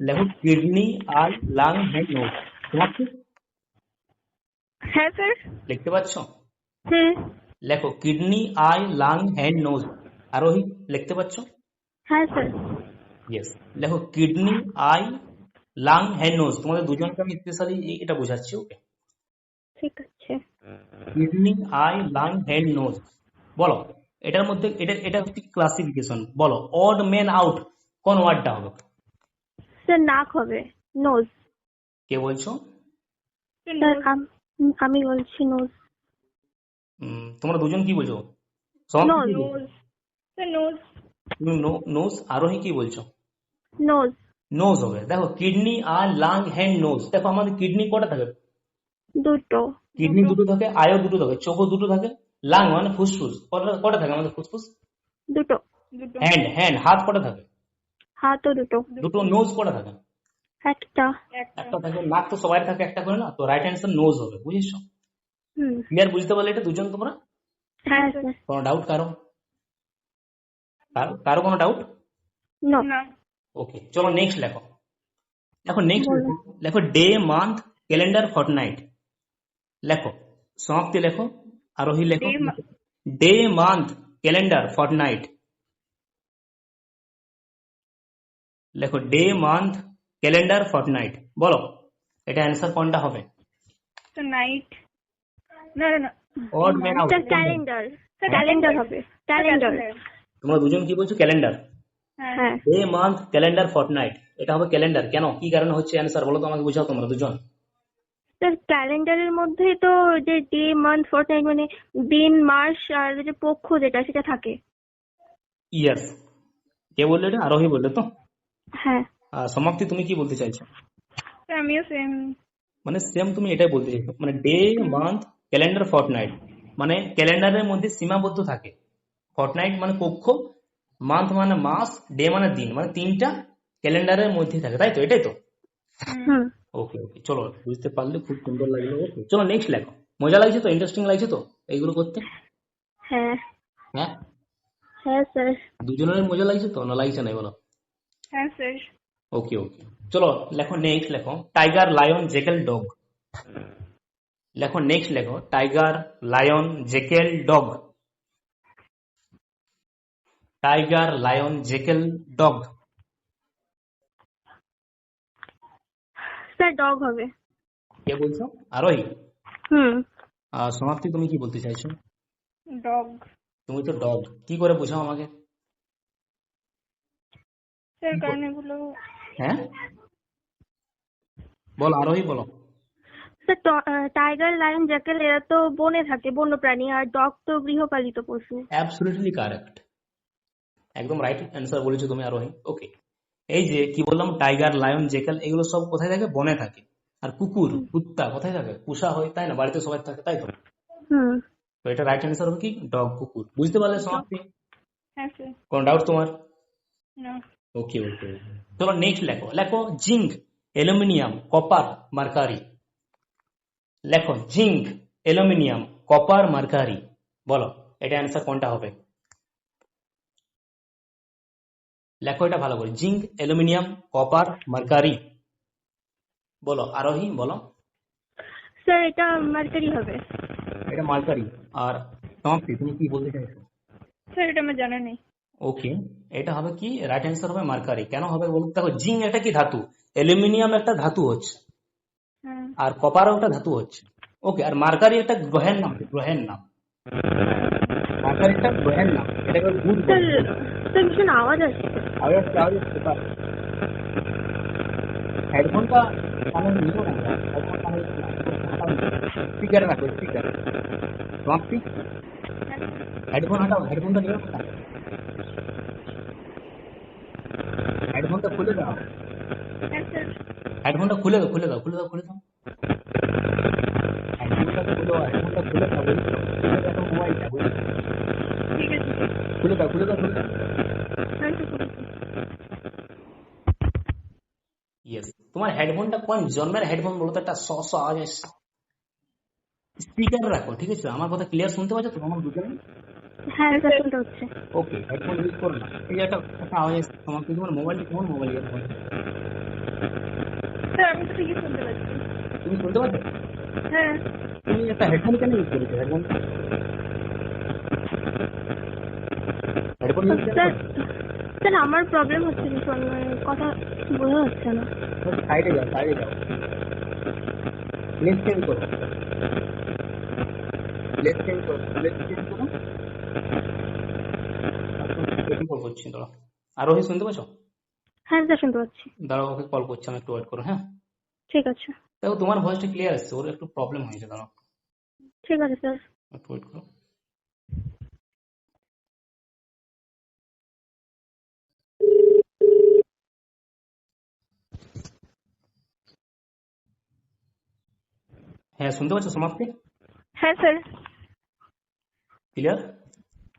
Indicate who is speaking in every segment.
Speaker 1: লেখো কিডনি আর lung hand nose. তোমার কি?
Speaker 2: হ্যাঁ স্যার।
Speaker 1: লিখতে পারছ
Speaker 2: হুম।
Speaker 1: লেখো kidney eye lung hand nose. Arohi লিখতে পারছ
Speaker 2: হ্যাঁ স্যার।
Speaker 1: ইয়েস লেখো kidney eye lung hand nose. তোমাদের দুজনকে আমি স্পেশালি এটা বোঝাচ্ছি ওকে
Speaker 2: ঠিক আছে।
Speaker 1: Kidney eye lung hand nose. বলো এটার মধ্যে এটা এটা হচ্ছে ক্লাসিফিকেশন বলো অড ম্যান আউট কোন ওয়ার্ডটা হবে?
Speaker 2: স্যার নাক হবে নোজ
Speaker 1: কে বলছো?
Speaker 2: স্যার আম- আমি বলছি নোজ
Speaker 1: উম, তোমরা দুজন কি বলছো সমাপ্তি কি বলছো?
Speaker 2: নোজ
Speaker 1: তুমি নোজ আরোহী কি বলছো?
Speaker 2: নোজ
Speaker 1: নোজ হবে। দেখো কিডনি আর লাং হ্যান্ড নোজ দেখো আমাদের কিডনি কটা থাকে?
Speaker 2: দুটো।
Speaker 1: কিডনি দুটো থাকে আয়ও দুটো থাকে চোখও দুটো থাকে লাং মানে ফুসফুস। কটা কটা থাকে আমাদের ফুসফুস?
Speaker 2: দুটো।
Speaker 1: হ্যান্ড হ্যান্ড হাত কটা থাকে?
Speaker 2: হাতও দুটো
Speaker 1: দুটো নোজ কটা থাকে।
Speaker 2: একটা।
Speaker 1: একটা থাকে নাক তো সবাই থাকে একটা করে না তো রাইট অ্যান্সার নোজ হবে বুঝেছ
Speaker 2: হুম।
Speaker 1: ক্লিয়ার বুঝতে পারলে এটা দুজন তোমরা?
Speaker 2: হ্যাঁ স্যার
Speaker 1: কোনো ডাউট কারও? কারও কারও কোনো ডাউট
Speaker 2: নো
Speaker 1: ওকে চলো নেক্সট লেখো। দেখো নেক্সট লেখো ডে মান্থ ক্যালেন্ডার ফর্টনাইট লেখো সমাপ্তি লেখো আরোহী লেখো। ডে মান্থ ক্যালেন্ডার ফর্টনাইট লেখো ডে মান্থ ক্যালেন্ডার ফর্টনাইট বলো এটা অ্যান্সার কোনটা হবে?
Speaker 2: নাইট না না
Speaker 1: odd man out
Speaker 2: sir calendar calendar হবে। ক্যালেন্ডার
Speaker 1: তোমরা দুজন কি বলছো? ক্যালেন্ডার
Speaker 2: হ্যাঁ।
Speaker 1: ডে মান্থ ক্যালেন্ডার ফর্টনাইট এটা হবে ক্যালেন্ডার কেন? কি কারণে হচ্ছে অ্যান্সার বলো তো আমাকে বুঝাও তোমরা দুজন।
Speaker 2: স্যার ক্যালেন্ডারের মধ্যে তো যে ডে মান্থ ফোর্টনাইট মানে দিন মাস আর যে পক্ষ যেটা সেটা থাকে।
Speaker 1: ইয়াস কে বলল এটা? আরোহী বললে তো?
Speaker 2: হ্যাঁ।
Speaker 1: আর সমাপ্তি তুমি কি বলতে চাইছো?
Speaker 2: আমিও সেম
Speaker 1: মানে সেম তুমি এটাই বলতে চাইছো। মানে ডে মান্থ ক্যালেন্ডার ফর্টনাইট মানে ক্যালেন্ডারের মধ্যে সীমাবদ্ধ থাকে। ফর্টনাইট মানে কক্ষ মান্থ মানে মাস ডে মানে দিন। মানে তিনটা ক্যালেন্ডারের মধ্যে থাকে। তাই তো? এটাই তো? ওকে ওকে চলো বুঝতে পারলে খুব সুন্দর লাগল। ওকে চলো নেক্সট লেখো। মজা লাগছে তো? ইন্টারেস্টিং লাগছে তো? এইগুলো করতে?
Speaker 2: হ্যাঁ।
Speaker 1: হ্যাঁ?
Speaker 2: হ্যাঁ স্যার
Speaker 1: দুজনের মজা লাগছে তো? না লাগছে না বলো
Speaker 2: হ্যাঁ স্যার।
Speaker 1: ওকে ওকে চলো লেখো নেক্সট লেখো। টাইগার লায়ন জেকেল ডগ লেখো নেক্সট লেখো। Tiger lion jackal dog tiger lion jackal dog
Speaker 2: sir dog হবে।
Speaker 1: কে বলছো? আরোহী?
Speaker 2: হুম।
Speaker 1: আর সমাপ্তি তুমি কি বলতে চাইছো?
Speaker 2: ডগ
Speaker 1: তুমি তো ডগ কি করে বোঝাও আমাকে?
Speaker 2: স্যার কারণ এগুলো
Speaker 1: হ্যাঁ? বল আরোহী বলো।
Speaker 2: স্যার টাইগার লায়ন জ্যাকেল এরা তো বনে থাকে বন্য প্রাণী আর ডগ তো গৃহপালিত পশু।
Speaker 1: অ্যাবসলিউটলি কারেক্ট একদম রাইট অ্যান্সার বলেছ তুমি আরোহী। ওকে এই যে কি বললাম? টাইগার লায়ন জেকেল এগুলো সব কোথায় থাকে? বনে থাকে। আর কুকুর কুত্তা কোথায় থাকে? পুষা হয় তাই না? বাড়িতে সবাই থাকে তাই তো? তো এটা রাইট অ্যান্সার হবে কি? ডগ কুকুর। বুঝতে পারলে সমাপ্তি।
Speaker 2: হ্যাঁ
Speaker 1: কোন ডাউট তোমার?
Speaker 2: না
Speaker 1: ওকে ওকে চলো নেক্সট লেখো। লেখো জিঙ্ক অ্যালুমিনিয়াম কপার মার্কারি লেখো জিঙ্ক অ্যালুমিনিয়াম কপার মার্কারি বলো এটা অ্যান্সার কোনটা হবে? লেখো এটা ভালো করে। জিঙ্ক অ্যালুমিনিয়াম কপার মার্কারি বলো আরোহী বলো।
Speaker 2: স্যার এটা মার্কারি হবে।
Speaker 1: এটা মার্কারি আর সমাপ্তি তুমি কি বলতে চাইছো?
Speaker 2: স্যার এটা আমার জানা নেই।
Speaker 1: ওকে এটা হবে কি? রাইট অ্যান্সার হবে মার্কারি। কেন হবে বলুন? দেখো জিঙ্ক একটা কি? ধাতু। অ্যালুমিনিয়াম একটা ধাতু হচ্ছে। আর কপারও একটা ধাতু হচ্ছে। ওকে আর মার্কারি একটা গ্রহের নাম। গ্রহের নাম। মার্কারি একটা গ্রহের নাম। এটাকে
Speaker 2: স্যার ভীষণ আওয়াজ আসছে।
Speaker 1: আওয়াজ আওয়াজ কোথায় হেডফোনটা কানে নিও না হেডফোন স্পিকারে রাখো স্পিকার সমাপ্তি হেডফোন হাটাও হেডফোনটা নিও না হেডফোনটা খুলে দাও। হেডফোনটা খুলে দাও খুলে দাও খুলে দাও খুলে দাও। হেডফোনটা খুলো হেডফোনটা খুলে দাও খুলে দাও মোবাইলটা বলছি
Speaker 2: ঠিক আছে
Speaker 1: খুলে দাও খুলে দাও খুলে দাও। ইয়েস তোমার হেডফোনটা কোন জন্মের হেডফোন বলো তো একটা স স আওয়াজ আসছে স্পিকার রাখো ঠিক আছে? আমার কথা ক্লিয়ার শুনতে পাচ্ছ তো? আমার দুজনে
Speaker 2: হ্যাঁ স্যার শুনতে হচ্ছে।
Speaker 1: ওকে হেডফোন ইউজ করো। না এই একটা একটা আওয়াজ আসছে। তোমার কি তোমার মোবাইলটা কোন মোবাইল ইউজ
Speaker 2: স্যার আমি তো ঠিকই শুনতে পাচ্ছি।
Speaker 1: তুমি শুনতে পাচ্ছ?
Speaker 2: হ্যাঁ।
Speaker 1: তুমি একটা হেডফোন কেন ইউজ করেছ? Headphone headphone use
Speaker 2: sir sir আমার প্রবলেম হচ্ছে ভীষণ কথা বোঝা যাচ্ছে না।
Speaker 1: সাইডে যাও সাইডে যাও। লেফট চেঞ্জ করো। লেফট চেঞ্জ করো লেফট চেঞ্জ করো। কল করছি দাঁড়াও আরোহী শুনতে পাচ্ছ?
Speaker 2: হ্যাঁ স্যার শুনতে পাচ্ছি।
Speaker 1: দাঁড়াও ওকে কল করছি আমি একটু ওয়েট করো হ্যাঁ?
Speaker 2: ঠিক আছে।
Speaker 1: দেখো তোমার ভয়েসটা ক্লিয়ার আসছে ওর একটু প্রবলেম হয়েছে দাঁড়াও।
Speaker 2: ঠিক আছে স্যার।
Speaker 1: একটু ওয়েট করো। হ্যাঁ শুনতে পাচ্ছ সমাপ্তি?
Speaker 2: হ্যাঁ স্যার।
Speaker 1: ক্লিয়ার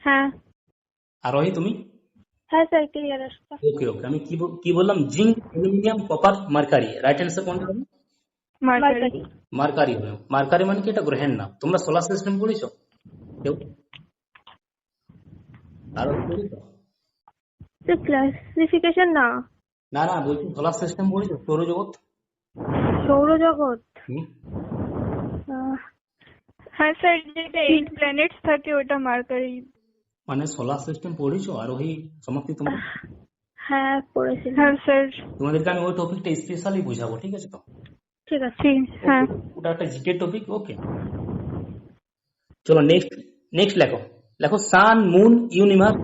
Speaker 2: হ্যাঁ।
Speaker 1: আরোহী তুমি?
Speaker 2: হ্যাঁ স্যার ক্লিয়ার আসছে।
Speaker 1: ওকে ওকে আমি কি কি বললাম? Zinc aluminium copper mercury. Right answer কোনটা হবে?
Speaker 2: মার্কারি।
Speaker 1: মার্কারি হবে। মার্কারি মানে কি? এটা গ্রহের নাম। তোমরা সোলার সিস্টেম পড়েছো? কেউ? আরও পড়েছো?
Speaker 2: স্যার ক্লাসিফিকেশন না।
Speaker 1: না না বলছি সোলার সিস্টেম পড়েছো? সৌরজগৎ?
Speaker 2: সৌরজগৎ?
Speaker 3: হ্যাঁ স্যার যেটা এইট প্ল্যানেটস থাকে ওটা মার্কারি।
Speaker 1: মানে সোলার সিস্টেম পড়েছো? আর ওই সমাপ্তি তোমার?
Speaker 2: হ্যাঁ পড়েছিলাম।
Speaker 3: হ্যাঁ স্যার।
Speaker 1: তোমাদেরকে আমি ওই টপিকটা স্পেশালি বুঝাবো ঠিক আছে তো?
Speaker 2: ঠিক আছে।
Speaker 3: হ্যাঁ।
Speaker 1: ওটা একটা জিকে টপিক ওকে চলো নেক্সট নেক্সট লেখো। লেখো সান মুন ইউনিভার্স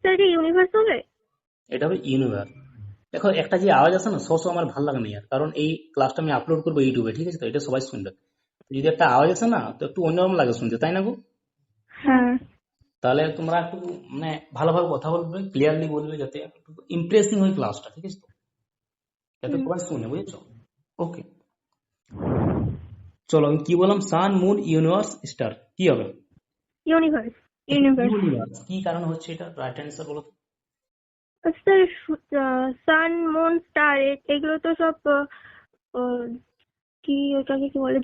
Speaker 2: স্যার এটা ইউনিভার্স হবে?
Speaker 1: এটা হবে ইউনিভার্স দেখো একটা যে আওয়াজ আছে না সব সময় আমার ভালো লাগে না আর কারণ এই ক্লাসটা আমি আপলোড করব ইউটিউবে ঠিক আছে তো? এটা সবাই শুনবে। যদি একটা আওয়াজ আছে না তো একটু অন্যরকম লাগে শুনতে তাই না গো?
Speaker 3: হ্যাঁ।
Speaker 1: তাহলে তোমরা একটু মানে ভালোভাবে কথা বলবে ক্লিয়ারলি বলবে যাতে ইমপ্রেসিং হয় ক্লাসটা ঠিক আছে? তো যাতে সবাই শুনে বুঝেছ? ওকে চলো আমি কি বললাম? সান মুন ইউনিভার্স স্টার কি হবে?
Speaker 2: ইউনিভার্স
Speaker 3: ইউনিভার্স
Speaker 1: কি কারণ হচ্ছে এটা? রাইট অ্যান্সার বলো
Speaker 2: স্যার সান মুন স্টার এগুলো তো সব কি ওটাকে কি বলে?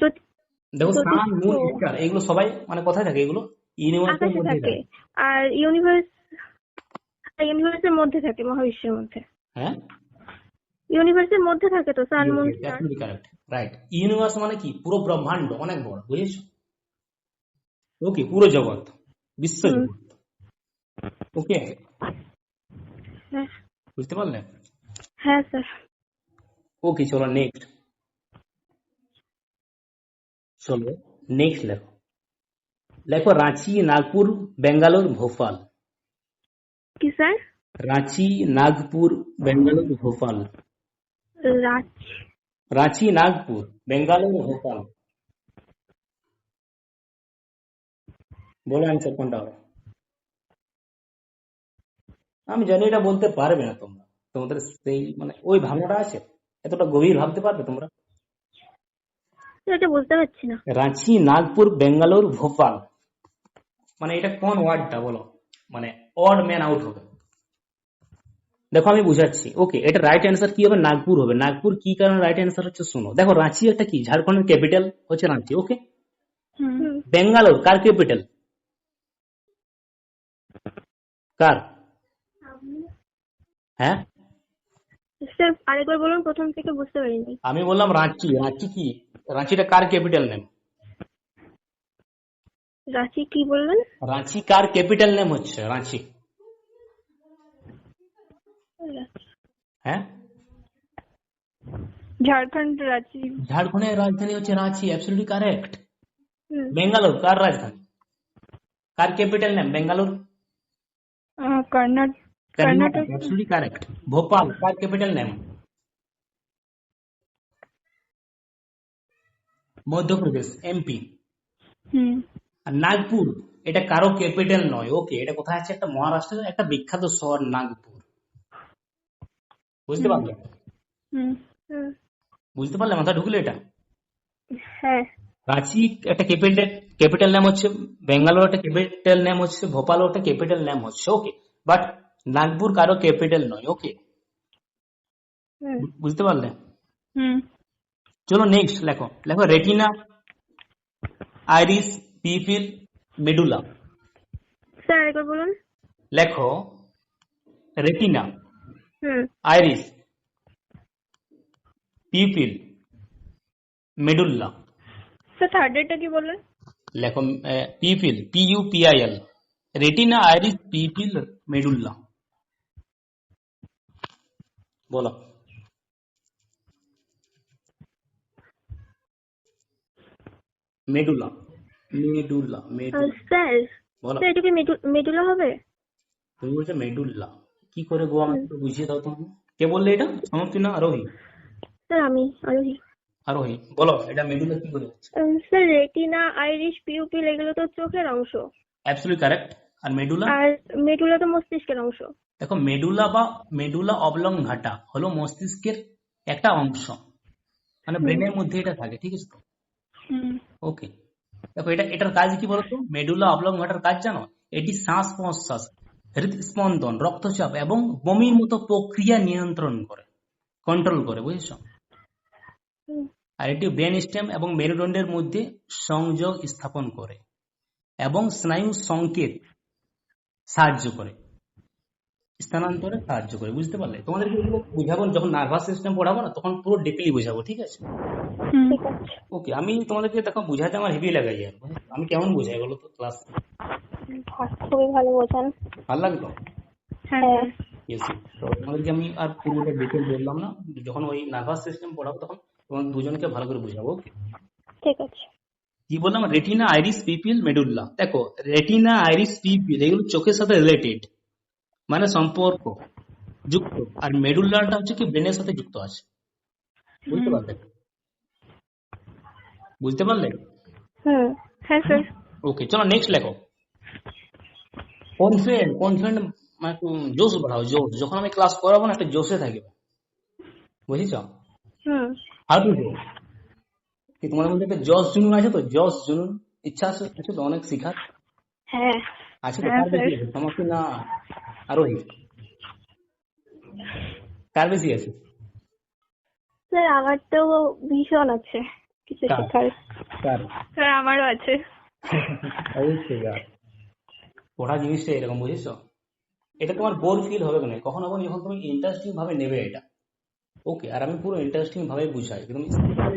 Speaker 1: দেখো সান মুন
Speaker 2: তো-
Speaker 1: এগুলো সবাই মানে কোথায় থাকে এগুলো? ইউনিভার্সের মধ্যে
Speaker 2: থাকে। আর ইউনিভার্স ইউনিভার্সের মধ্যে থাকে মহাবিশ্বের মধ্যে।
Speaker 1: হ্যাঁ?
Speaker 2: ইউনিভার্সের মধ্যে থাকে তো sun moon star
Speaker 1: correct right universe মানে কি? পুরো ব্রহ্মাণ্ড অনেক বড় বুঝেছ? ওকে পুরো জগৎ বিশ্ব জগৎ। ওকে
Speaker 2: হ্যাঁ।
Speaker 1: বুঝতে পারলে?
Speaker 2: হ্যাঁ স্যার
Speaker 1: ওকে চলো নেক্সট চলো নেক্সট লেখো। লেখো রাঁচি নাগপুর বেঙ্গালোর ভোপাল।
Speaker 2: কি স্যার
Speaker 1: রাঁচি নাগপুর বেঙ্গালোর ভোপাল।
Speaker 2: রাঁচি।
Speaker 1: রাঁচি নাগপুর বেঙ্গালোর ভোপাল। বলো অ্যান্সার কোনটা হবে? আমি জানি এটা বলতে পারবে না তোমরা। তোমাদের সেই মানে ওই ভাবনাটা আছে? এতটা গভীর ভাবতে পারবে তোমরা?
Speaker 2: এটা বুঝতে পারছি না।
Speaker 1: রাঁচি নাগপুর বেঙ্গালোর ভোপাল। মানে এটা কোন ওয়ার্ডটা বলো? মানে অড ম্যান আউট হবে। দেখো আমি বুঝাচ্ছি। ওকে এটা রাইট অ্যান্সার কি হবে? নাগপুর হবে। নাগপুর কি কারণে রাইট অ্যান্সার হচ্ছে শোনো। দেখো রাঁচি একটা কি? ঝাড়খণ্ডের ক্যাপিটাল হচ্ছে রাঁচি ওকে। বেঙ্গালোর কার ক্যাপিটাল কার? হ্যাঁ?
Speaker 2: স্যার আরেকবার বলুন প্রথম থেকে বুঝতে পারিনি।
Speaker 1: আমি বললাম রাঁচি। রাঁচি কি? রাঁচিটা কার ক্যাপিটাল নেম?
Speaker 2: রাঁচি কি বললেন?
Speaker 1: রাঁচি কার ক্যাপিটাল নেম হচ্ছে? রাঁচি। হ্যাঁ?
Speaker 3: ঝাড়খণ্ড রাঁচি।
Speaker 1: ঝাড়খণ্ডের রাজধানী হচ্ছে রাঁচি। Absolutely correct. বেঙ্গালোর কার রাজধানী? কার capital name? Bangalore?
Speaker 3: Karnataka.
Speaker 1: Karnataka
Speaker 3: Karnataka
Speaker 1: absolutely correct Bhopal কার ক্যাপিটাল নেম মধ্যপ্রদেশ এমপি আর নাগপুর এটা কারও ক্যাপিটাল নয় ওকে এটা কোথায় আছে একটা মহারাষ্ট্রের একটা বিখ্যাত শহর নাগপুর বুঝতে পারলে। বুঝতে পারলে মাথা ঢুকলে এটা রাঁচি একটা ক্যাপিটাল ক্যাপিটাল নাম হচ্ছে বেঙ্গালোর একটা ক্যাপিটাল নাম হচ্ছে ভোপাল একটা ক্যাপিটাল নাম হচ্ছে ওকে বাট নাগপুর কারও ক্যাপিটাল নয় ওকে বুঝতে পারলে চলো নেক্সট লেখো লেখো retina iris pupil medulla
Speaker 2: sir আরেকবার বলুন
Speaker 1: লেখো retina iris pupil medulla
Speaker 3: sir থার্ডেরটা কি বললেন?
Speaker 1: লেখো pupil P U P I L retina iris pupil medulla বলো। Medulla medulla medulla.
Speaker 2: Sir sir এটা কি মেডুলা হবে?
Speaker 1: তুমি বলছো মেডুল্লা কি করে গো আমাকে একটু বুঝিয়ে দাও তুমি কে বললে এটা? না আরোহী।
Speaker 2: স্যার আমি আরোহী।
Speaker 1: আরোহী। বলো এটা মেডুলা কি করে
Speaker 2: স্যার রেটিনা আইরিশ পিউপিল এগুলো তো চোখের অংশ।
Speaker 1: অ্যাবসলিউট কারেক্ট আর মেডুলা?
Speaker 2: আর মেডুলা তো মস্তিষ্কের অংশ।
Speaker 1: দেখো মেডুলা বা মেডুলা অবলং ঘাটা হলো মস্তিষ্কের একটা অংশ। মানে ব্রেনের মধ্যে এটা থাকে ঠিক আছে তো? ওকে। দেখো এটা এটার কাজ কি বলতো? মেডুলা অবলং ঘাটার কাজ জানো? এটি শ্বাস প্রশ্বাস হৃদস্পন্দন রক্তচাপ এবং বমির মতো প্রক্রিয়া নিয়ন্ত্রণ করে কন্ট্রোল করে বুঝেছ? আর এটি ব্রেন স্টেম এবং মেরুদণ্ডের মধ্যে সংযোগ স্থাপন করে এবং স্নায়ু সংকেত সাহায্য করে। স্থানান্তরে সাহায্য করে বুঝতে পারলে? তোমাদেরকে এগুলো বুঝাবো যখন নার্ভাস সিস্টেম পড়াবো না তখন পুরো ডিপলি বুঝাবো ঠিক আছে?
Speaker 3: হুম।
Speaker 2: ঠিক আছে।
Speaker 1: ওকে আমি তোমাদেরকে দেখো বুঝাতে আমার হেভি লাগে আর আমি কেমন বুঝাই বলো তো ক্লাস
Speaker 2: ভা- খুবই ভালো বোঝান।
Speaker 1: ভালো লাগল?
Speaker 3: হ্যাঁ।
Speaker 2: হ্যাঁ।
Speaker 1: তোমাদেরকে আমি আর পুরোটা ডিটেল বললাম না যখন ওই নার্ভাস সিস্টেম পড়াবো তখন তোমাদের দুজনকে ভালো করে বুঝাবো ওকে
Speaker 2: ঠিক আছে।
Speaker 1: কি বললাম? রেটিনা আইরিস পিপিল মেডুল্লা দেখো রেটিনা আইরিস পিপিল এগুলো চোখের সাথে রিলেটেড মানে সম্পর্ক যুক্ত। আর মেডুল্লাটা হচ্ছে কি ব্রেনের সাথে যুক্ত আছে। বুঝতে পারলে? বুঝতে পারলে?
Speaker 2: হুম
Speaker 3: হ্যাঁ স্যার।
Speaker 1: ওকে চলো নেক্সট লেখো। কনফিডেন্ট কনফিডেন্ট মানে একটু জোশ বাড়াও জোশ। যখন আমি ক্লাস করাবো না একটা জোশে থাকবে। বুঝেছ?
Speaker 2: হুম।
Speaker 1: টু ডু কি তোমাদের মধ্যে একটা জস জুনুন আছে তো? জস জুনুন। ইচ্ছা আছে তো অনেক শিখার?
Speaker 2: হ্যাঁ।
Speaker 1: আছে তো?
Speaker 3: হ্যাঁ,
Speaker 1: তোমাকে না আরোহী কার বেশি আছে?
Speaker 2: স্যার আমার তো ভীষণ আছে কিছু শেখার।
Speaker 3: স্যার আমারও আছে।
Speaker 1: অবশ্যই পড়া জিনিসটা এরকম বুঝেছ? এটা তোমার বোর ফিল হবে না কখনো কখনো যখন তুমি ইন্টারেস্টিং ভাবে নেবে এটা। ওকে আর আমি পুরো ইন্টারেস্টিং ভাবে বুঝাই।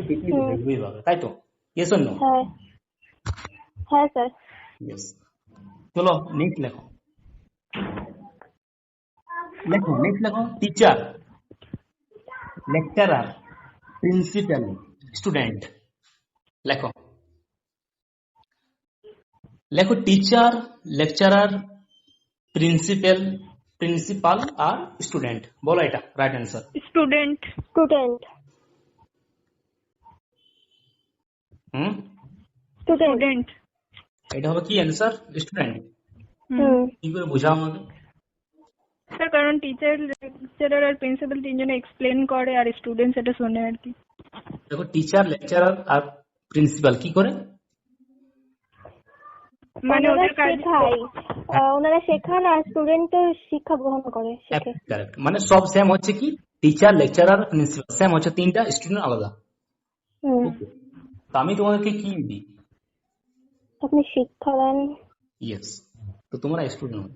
Speaker 1: ডিপলি ভাবে তাই তো? ইয়েস অর নো
Speaker 2: হ্যাঁ। হ্যাঁ স্যার।
Speaker 1: চলো নেক্সট লেখো। লেখো নেক্সট লেখো টিচার লেকচারার প্রিন্সিপাল স্টুডেন্ট লেখো লেখো টিচার লেকচারার প্রিন্সিপাল প্রিন্সিপাল আর স্টুডেন্ট বলো এটা right answer
Speaker 3: student
Speaker 2: student
Speaker 1: hmm
Speaker 2: student
Speaker 3: student
Speaker 1: এটা হবে কি অ্যান্সার স্টুডেন্ট
Speaker 2: হুম
Speaker 1: কি করে বোঝাও আমাকে
Speaker 3: স্যার কারণ টিচার লেকচারার আর প্রিন্সিপাল তিনজনে এক্সপ্লেন করে আর স্টুডেন্ট সেটা শোনে আর কি।
Speaker 1: দেখো টিচার লেকচারার আর প্রিন্সিপাল কি করে?
Speaker 3: মানে ওদের কাজ
Speaker 2: শেখায়। ওনারা শেখান আর স্টুডেন্ট তো শিক্ষা গ্রহণ করে শেখে।
Speaker 1: কারেক্ট মানে সব সেম হচ্ছে কি? টিচার লেকচারার প্রিন্সিপাল সেম হচ্ছে তিনটা স্টুডেন্ট আলাদা।
Speaker 2: হুম।
Speaker 1: তো আমি তোমাদেরকে কি দিই?
Speaker 2: আপনি শিক্ষা দেন।
Speaker 1: ইয়েস তো তোমরা স্টুডেন্ট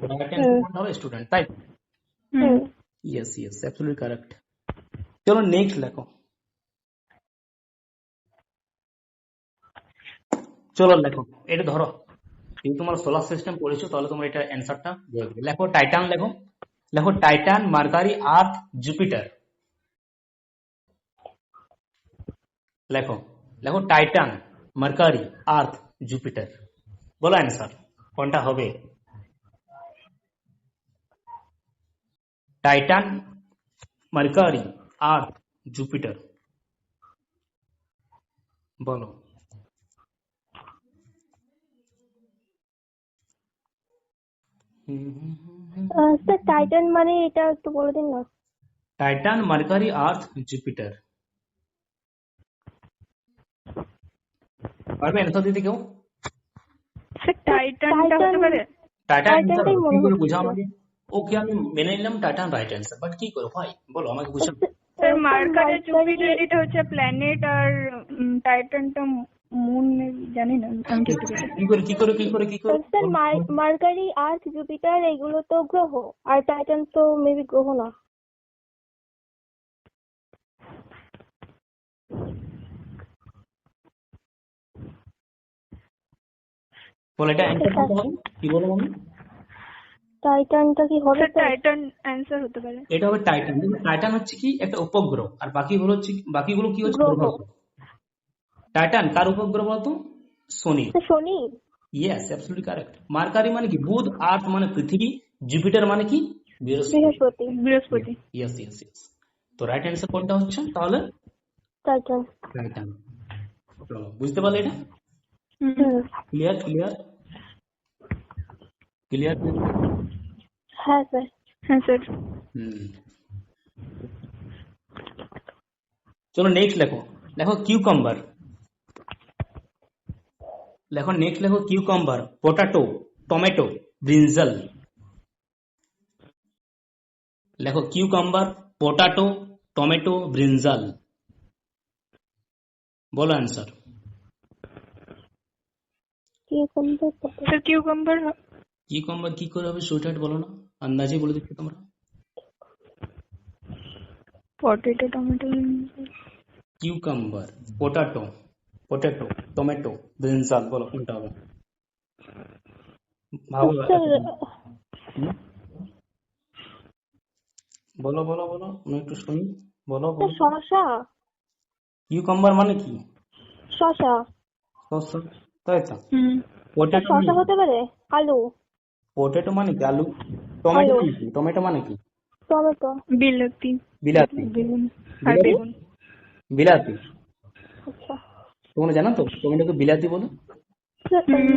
Speaker 2: হুম।
Speaker 1: হবে স্টুডেন্ট তাই
Speaker 2: hmm
Speaker 1: yes yes absolutely correct চলো নেক্সট লেখো চলো লেখো এটা ধরো যদি তোমার সোলার সিস্টেম পড়েছো তাহলে তোমার এটা অ্যান্সারটা বলে দেবে লেখো টাইটান লেখো লেখো টাইটান মার্কারি আর্থ জুপিটার লেখো লেখো টাইটান মার্কারি আর্থ জুপিটার বলো অ্যান্সার কোনটা হবে টাইটান মার্কারি আর্থ জুপিটার বলো
Speaker 2: আহ, স্যার টাইটান মানে এটা একটু বলে দিন না।
Speaker 1: টাইটান মার্কারি আর্থ জুপিটার পারবে অ্যান্সার দিতে কেউ?
Speaker 3: স্যার টাইটানটা হতে
Speaker 2: টাইটান-
Speaker 3: পারে?
Speaker 1: টাইটান
Speaker 2: টাইটানটাই
Speaker 1: answer
Speaker 2: মনে
Speaker 1: কি করে
Speaker 2: হচ্ছে।
Speaker 1: বোঝা আমাকে? ওকে আমি মেনে নিলাম টাইটান রাইট অ্যান্সার বাট কি করে ভাই? বলো আমাকে বুঝাও।
Speaker 3: স্যার মার্কার আর জুপিটার এটা হচ্ছে প্ল্যানেট আর টাইটানটা মুন জানি না আমি
Speaker 1: কি করে কি করে কি করে কি করে?
Speaker 2: স্যার মার্কারি আর্থ জুপিটার এগুলো তো গ্রহ আর টাইটান তো মেবি গ্রহ না।
Speaker 1: বল এটা অ্যান্সার কি বলো মামি
Speaker 2: টাইটানটা কি হবে
Speaker 3: স্যার
Speaker 2: স্যার
Speaker 3: টাইটান অ্যান্সার হতে পারে।
Speaker 1: এটা হবে টাইটান দেখুন টাইটান হচ্ছে কি একটা উপগ্রহ আর বাকি হলো হচ্ছে বাকিগুলো কি হচ্ছে?
Speaker 2: গ্রহ।
Speaker 1: গ্রহ টাইটান কার উপগ্রহ বলতো? শনি
Speaker 2: স্যার শনি
Speaker 1: ইয়েস অ্যাবসলিউটলি কারেক্ট মার্কারি মানে কি? বুধ আর্থ মানে পৃথিবী জুপিটার মানে কি? বৃহস্পতি।
Speaker 2: বৃহস্পতি।
Speaker 3: বৃহস্পতি।
Speaker 1: ইয়েস ইয়েস ইয়েস তো রাইট অ্যান্সার কোনটা হচ্ছে? তাহলে
Speaker 2: টাইটান
Speaker 1: টাইটান চলো বুঝতে পারলে এটা?
Speaker 3: Hmm.
Speaker 2: Hmm
Speaker 1: clear clear clear
Speaker 2: হ্যাঁ স্যার।
Speaker 3: হ্যাঁ স্যার।
Speaker 1: হুম। চলো নেক্সট লেখো। লেখো কিউকাম্বার লেখো নেক্সট লেখো কিউকাম্বার পটাটো টমেটো ব্রিনজল লেখো কিউকাম্বার পটাটো টমেটো ব্রিনজল বলো অ্যান্সার
Speaker 3: কিউকাম্বার
Speaker 1: কিউকাম্বার কি করে হবে সুইটার্ট বলো না। আন্দাজে বলে দিচ্ছি তোমরা?
Speaker 3: Potato tomato
Speaker 1: cucumber potato potato tomato brinjal বলো কোনটা হবে? ভালো বলো বলো বলো আমি একটু শুনি। বলো বলো।
Speaker 2: শশা
Speaker 1: কিউকাম্বার মানে কি?
Speaker 2: শশা
Speaker 1: শসা? তাই তো?
Speaker 3: হুম।
Speaker 1: পটেটো
Speaker 2: শশা হতে পারে? আলু।
Speaker 1: পটেটো মানে কি? আলু? টমেটো কি? টমেটো মানে কি?
Speaker 2: টমেটো
Speaker 3: বিলাতি
Speaker 1: বিলাতি
Speaker 3: বেগুন
Speaker 1: বিলাতি? বিলাতি
Speaker 2: আচ্ছা।
Speaker 1: তোমরা জানো তো? টমেটোকে বিলাতি বলে?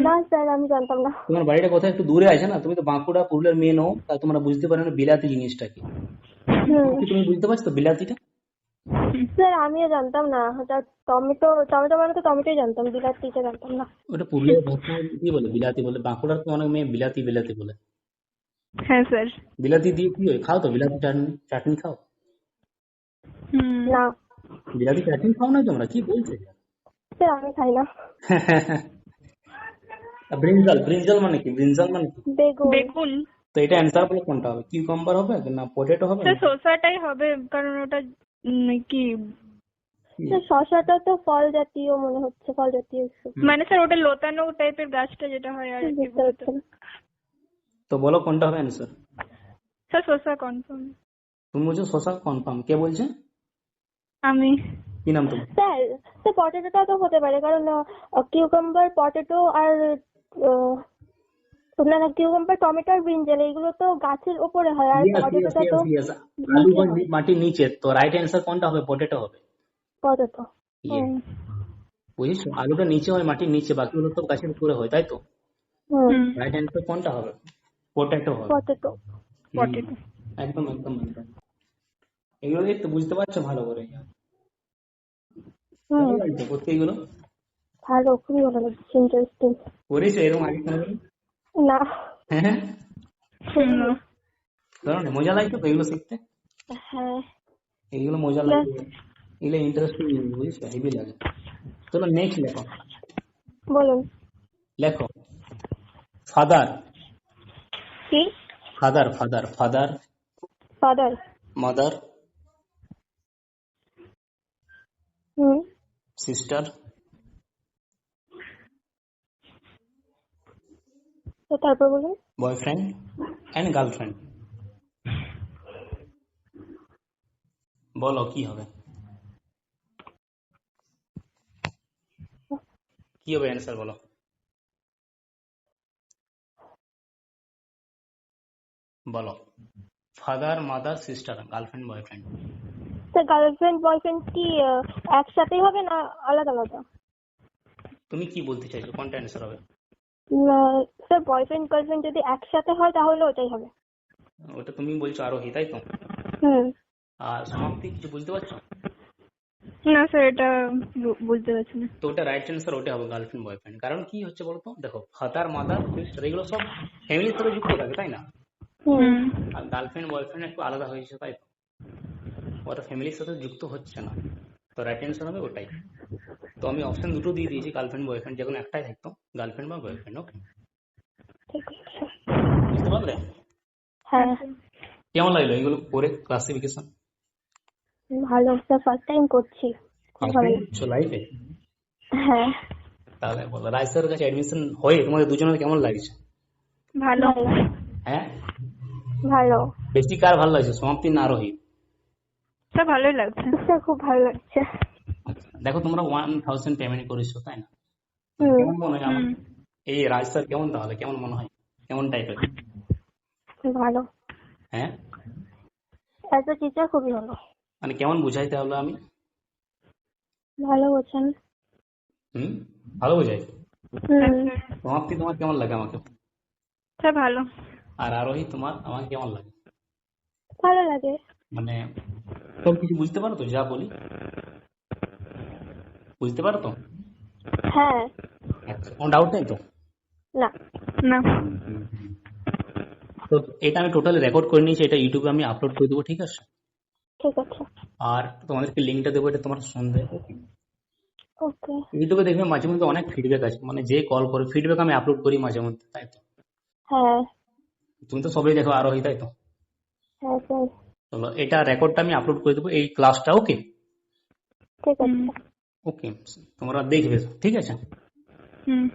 Speaker 2: না স্যার আমি জানতাম না।
Speaker 1: তোমার বাড়িটা কোথায়? একটু দূরে আছে না? তুমি তো বাঁকুড়া পুরুলিয়ার মেয়ে নও তাই তোমরা বুঝতে পারো না বিলাতি জিনিসটা কি। তুমি বুঝতে পারছ তো বিলাতিটা
Speaker 2: স্যার আমিও জানতাম না। ওটা টমেটো টমেটো মানে তো টমেটোই জানতাম বিলাতিটা জানতাম না।
Speaker 1: ওটা পুরুলিয়ার ভাষায় কি বলে? বিলাতি বলে। বাঁকুড়ার তো অনেক মেয়ে বিলাতি বিলাতি বলে।
Speaker 3: হ্যাঁ স্যার।
Speaker 1: বিলাতি দিয়ে কি হয়? খাও তো বিলাতি চাটনি চাটনি খাও।
Speaker 3: হুম।
Speaker 2: না।
Speaker 1: বিলাতি চাটনি খাও না তোমরা? কি বলছো?
Speaker 2: স্যার আমি খাই না।
Speaker 1: ব্রিঞ্জাল ব্রিঞ্জাল মানে কি? ব্রিঞ্জাল মানে কি?
Speaker 2: বেগুন।
Speaker 3: বেগুন।
Speaker 1: তো এটা অ্যান্সার বলে কোনটা হবে? কিউকাম্বার হবে? না পটেটো হবে?
Speaker 3: স্যার শসাটাই হবে কারণ ওটা কি?
Speaker 2: স্যার শশাটা তো ফল জাতীয় মনে হচ্ছে ফল জাতীয়
Speaker 3: মানে স্যার ওটা লতানো টাইপের গাছটা যেটা হয় আর কি।
Speaker 1: তো বলো কোনটা হবে অ্যান্সার
Speaker 3: স্যার শসা কনফার্ম
Speaker 1: তুমি বলছো শশা কনফার্ম কে বলছে?
Speaker 3: আমি।
Speaker 1: কি নাম তোমার?
Speaker 2: স্যার স্যার পটেটোটা তো হতে পারে কারণ কিউকাম্বার পটেটো আর আহ, না না কিউকাম্বার টমেটো আর ব্রিঞ্জাল এগুলো তো গাছের উপরে হয় আর পটেটোটা তো.
Speaker 1: আলু মাটির নিচে তো রাইট অ্যান্সার কোনটা হবে? পটেটো হবে।
Speaker 2: পটেটো।
Speaker 1: বুঝেছ? আলুটা নিচে হয় মাটির নিচে বাকিগুলো তো গাছের উপরে হয় তাই তো? রাইট অ্যান্সার কোনটা হবে? পটেটো
Speaker 2: পটেটো
Speaker 3: পটেটো
Speaker 1: একদম একদম একদম। এগুলো একটু বুঝতে পারছ ভালো করে। ভালো লাগছে করতে এগুলো?
Speaker 2: ভালো খুবই ভালো লাগছে ইন্টারেস্টিং
Speaker 1: করেছ এরকম আগে কোনোদিন?
Speaker 2: না।
Speaker 1: হ্যাঁ ধরো না মজা লাগতো তো এগুলো শিখতে?
Speaker 2: হ্যাঁ।
Speaker 1: এগুলো মজা লাগে এগুলো ইন্টারেস্টিং বুঝেছ? হেভি লাগে। চলো নেক্সট লেখো।
Speaker 2: বলুন।
Speaker 1: লেখো। ফাদার
Speaker 2: কি
Speaker 1: father father father
Speaker 2: father
Speaker 1: mother
Speaker 2: hmm
Speaker 1: sister
Speaker 2: তো তারপর বলুন
Speaker 1: বয়ফ্রেন্ড অ্যান্ড গার্লফ্রেন্ড বলো কি হবে কি হবে অ্যান্সার বলো বলো। Father mother sister girlfriend boyfriend
Speaker 2: sir girlfriend boyfriend কি আহ, একসাথেই হবে না আলাদা আলাদা?
Speaker 1: তুমি কি বলতে চাইছো? কোনটা অ্যান্সার হবে?
Speaker 2: স্যার বয়ফ্রেন্ড গার্লফ্রেন্ড যদি একসাথে হয় তাহলে ওটাই হবে।
Speaker 1: ওটা তুমি বলছো আরোহী তাই তো?
Speaker 2: হুম।
Speaker 1: আর সমাপ্তি কিছু বুঝতে পারছ?
Speaker 3: না স্যার এটা বুঝতে পারছি না।
Speaker 1: তো ওটা রাইট অ্যান্সার ওটা হবে গার্লফ্রেন্ড বয়ফ্রেন্ড কারণ কি হচ্ছে বলতো? দেখো ফাদার মাদার সিস্টার এগুলো সব ফ্যামিলির সাথে যুক্ত থাকে তাই না? আর গার্লফ্রেন্ড বয়ফ্রেন্ড একটু আলাদা হয়েছে তাই তো? ওটা ফ্যামিলির সাথে যুক্ত হচ্ছে না। তো রাইট অ্যান্সার হবে ওটাই। তো আমি অপশন দুটো দিয়ে দিয়েছি গার্লফ্রেন্ড বয়ফ্রেন্ড যে কোনো একটাই থাকতো। গার্লফ্রেন্ড বা বয়ফ্রেন্ড ওকে বুঝতে পারলে?
Speaker 2: হ্যাঁ।
Speaker 1: কেমন লাগল এগুলো করে ক্লাসিফিকেশন
Speaker 2: ভালো স্যার ফার্স্ট টাইম করছি। ভালো।
Speaker 1: লাইফে
Speaker 2: হ্যাঁ।
Speaker 1: তাহলে বলো রাজ স্যারের কাছে অ্যাডমিশন হয়ে তোমাদের দুজনের কেমন লাগছে?
Speaker 3: ভালো।
Speaker 1: হ্যাঁ?
Speaker 2: ভালো।
Speaker 1: বেশি কার ভালো লাগছে? সমাপ্তি না আরোহী?
Speaker 3: স্যার ভালোই লাগছে।
Speaker 2: স্যার খুব ভালো লাগছে।
Speaker 1: আচ্ছা, দেখো তোমরা ওয়ান থাউজেন্ড পেমেন্ট করেছ তাই না? কেমন মনে হয় এই রাজ স্যার কেমন তাহলে? কেমন মনে হয়? কেমন টাইপের
Speaker 2: ভালো।
Speaker 1: হ্যাঁ?
Speaker 2: অ্যাজ এ টিচার খুবই ভালো।
Speaker 1: মানে কেমন বুঝাইতে হলো আমি?
Speaker 2: ভালো বোঝেন।
Speaker 1: হুম? ভালো বুঝাই? সমাপ্তি তোমার কেমন লাগে আমাকে?
Speaker 3: স্যার ভালো।
Speaker 1: আর আরোহী তোমার আমাকে কেমন লাগে?
Speaker 2: ভালো লাগে।
Speaker 1: মানে সব কিছু বুঝতে পারো তো? যা বলি। বুঝতে পারো তো?
Speaker 2: হ্যাঁ।
Speaker 1: আচ্ছা কোনো ডাউট নেই তো?
Speaker 2: না।
Speaker 3: না।
Speaker 1: তো এটা আমি টোটালি রেকর্ড করে নিয়েছি এটা ইউটিউবে আমি আপলোড করে দেবো ঠিক আছে?
Speaker 2: ঠিক আছে।
Speaker 1: আর তোমাদেরকে লিঙ্কটা দেবো এটা তোমার সন্দেহ।
Speaker 2: ওকে।
Speaker 1: ইউটিউবে দেখবে মাঝে মধ্যে অনেক ফিডব্যাক আছে মানে যে কল করে ফিডব্যাক আমি আপলোড করি মাঝে মধ্যে তাই তো?
Speaker 2: হ্যাঁ।
Speaker 1: তুমি তো সবই দেখো আরোহী তাই তো?
Speaker 2: হ্যাঁ
Speaker 1: চলো এটা রেকর্ডটা আমি আপলোড করে দেবো এই ক্লাসটা ওকে
Speaker 2: ঠিক আছে।
Speaker 3: হুম।
Speaker 1: ওকে তোমরা দেখবে ঠিক আছে?
Speaker 3: হুম।